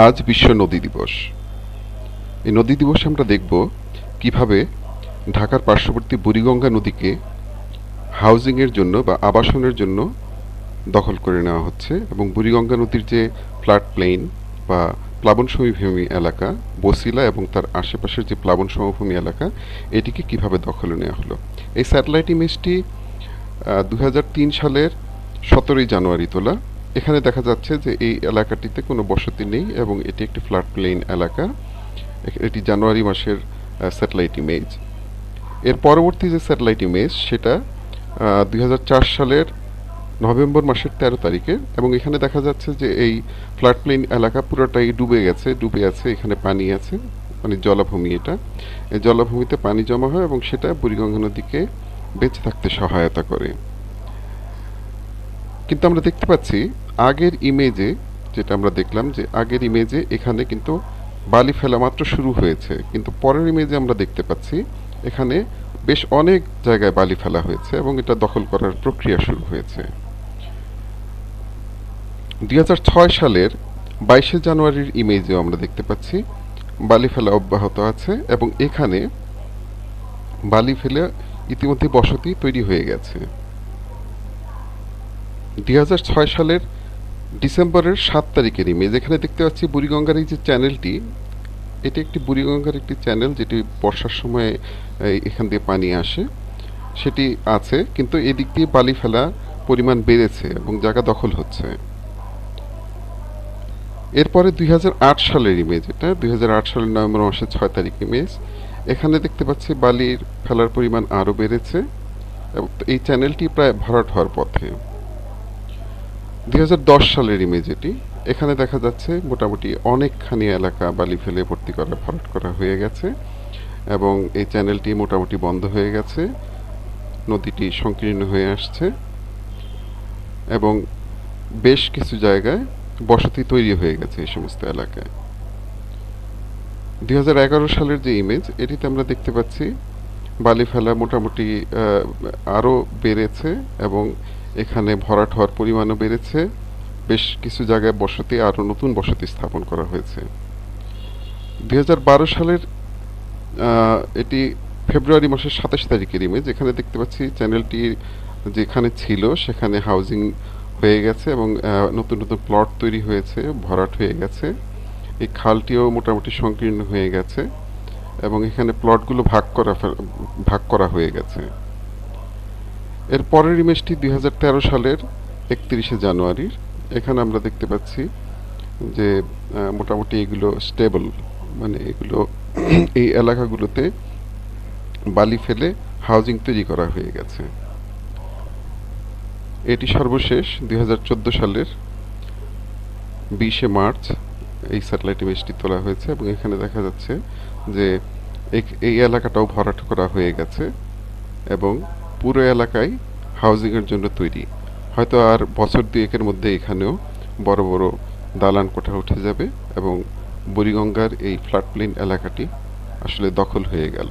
আজ বিশ্ব নদী দিবস। এই নদী দিবসে আমরা দেখব কীভাবে ঢাকার পার্শ্ববর্তী বুড়িগঙ্গা নদীকে হাউজিংয়ের জন্য বা আবাসনের জন্য দখল করে নেওয়া হচ্ছে এবং বুড়িগঙ্গা নদীর যে ফ্ল্যাট প্লেন বা প্লাবন সমভূমি এলাকা, বসিলা এবং তার আশেপাশের যে প্লাবন সমভূমি এলাকা, এটিকে কীভাবে দখলে নেওয়া হলো? এই স্যাটেলাইট ইমেজটি দু হাজার তিন সালের সতেরোই জানুয়ারি তোলা। এখানে দেখা যাচ্ছে যে এই এলাকাটিতে কোনো বসতি নেই এবং এটি একটি ফ্ল্যাট প্লেন এলাকা। এটি জানুয়ারি মাসের স্যাটেলাইট ইমেজ। এর পরবর্তী যে স্যাটেলাইট ইমেজ, সেটা দুই হাজার চার সালের নভেম্বর মাসের তেরো তারিখে এবং এখানে দেখা যাচ্ছে যে এই ফ্ল্যাট প্লেন এলাকা পুরোটাই ডুবে গেছে, ডুবে আছে, এখানে পানি আছে মানে জলাভূমি এটা। এই জলাভূমিতে পানি জমা হয় এবং সেটা বুড়িগঙ্গা নদীকে বেঁচে থাকতে সহায়তা করে। কিন্তু আমরা দেখতে পাচ্ছি আগের ইমেজে যেটা আমরা দেখলাম যে আগের ইমেজে এখানে কিন্তু বালি ফেলা মাত্র শুরু হয়েছে। কিন্তু পরের ইমেজে আমরা দেখতে পাচ্ছি এখানে বেশ অনেক জায়গায় বালি ফেলা হয়েছে এবং এটা দখল করার প্রক্রিয়া শুরু হয়েছে। দুই হাজার ছয় সালের বাইশে জানুয়ারির ইমেজেও আমরা দেখতে পাচ্ছি বালি ফেলা অব্যাহত আছে এবং এখানে বালি ফেলে ইতিমধ্যে বসতি তৈরি হয়ে গেছে। দুই হাজার ছয় সালের ডিসেম্বরের সাত তারিখের ইমেজ এখানে দেখতে পাচ্ছি বুড়িগঙ্গার এই যে চ্যানেলটি এটি একটি বুড়িগঙ্গার একটি চ্যানেল যেটি বর্ষার সময় এখান দিয়ে পানি আসে। সেটি আছে, কিন্তু এদিক দিয়ে বালি ফেলা পরিমাণ বেড়েছে এবং জায়গা দখল হচ্ছে। এরপরে দুই হাজার আট সালের ইমেজ এটা। দুই হাজার আট সালের নভেম্বর মাসের ছয় তারিখ ইমেজ এখানে দেখতে পাচ্ছি বালির ফেলার পরিমাণ আরও বেড়েছে। এবং এই চ্যানেলটি প্রায় ভরাট হওয়ার পথে। দুই হাজার দশ সালের ইমেজ এটি। এখানে দেখা যাচ্ছে মোটামুটি অনেকখানি এলাকা বালি ফেলে ভর্তি করা, ভরাট করা হয়ে গেছে এবং এই চ্যানেলটি মোটামুটি বন্ধ হয়ে গেছে। নদীটি সংকীর্ণ হয়ে আসছে এবং বেশ কিছু জায়গায় বসতি তৈরি হয়ে গেছে এই সমস্ত এলাকায়। দুই হাজার এগারো সালের যে ইমেজ এটিতে আমরা দেখতে পাচ্ছি বালি ফেলা মোটামুটি আরও বেড়েছে এবং এখানে ভরাট হওয়ার পরিমাণও বেড়েছে। বেশ কিছু জায়গায় বসতি আরও নতুন বসতি স্থাপন করা হয়েছে। দু হাজার বারো সালের এটি ফেব্রুয়ারি মাসের সাতাশ তারিখের ইমেজ এখানে দেখতে পাচ্ছি চ্যানেলটি যেখানে ছিল, সেখানে হাউজিং হয়ে গেছে এবং নতুন নতুন প্লট তৈরি হয়েছে, ভরাট হয়ে গেছে। এই খালটিও মোটামুটি সংকীর্ণ হয়ে গেছে এবং এখানে প্লটগুলো ভাগ করা ভাগ করা হয়ে গেছে। এর পরের ইমেজটি দুই হাজার তেরো সালের একত্রিশে জানুয়ারির এখানে আমরা দেখতে পাচ্ছি যে মোটামুটি এগুলো স্টেবল মানে এগুলো এই এলাকাগুলোতে বালি ফেলে হাউজিং তৈরি করা হয়ে গেছে। এটি সর্বশেষ দুই হাজার চোদ্দ সালের বিশে মার্চ এই স্যাটেলাইট ইমেজটি তোলা হয়েছে এবং এখানে দেখা যাচ্ছে যে এই- এই এলাকাটাও ভরাট করা হয়ে গেছে এবং পুরো এলাকায় হাউজিংয়ের জন্য তৈরি। হয়তো আর বছর দুয়েকের মধ্যে এখানেও বড় বড় দালান কোঠা উঠে যাবে এবং বুড়িগঙ্গার এই ফ্ল্যাট প্লেন এলাকাটি আসলে দখল হয়ে গেল।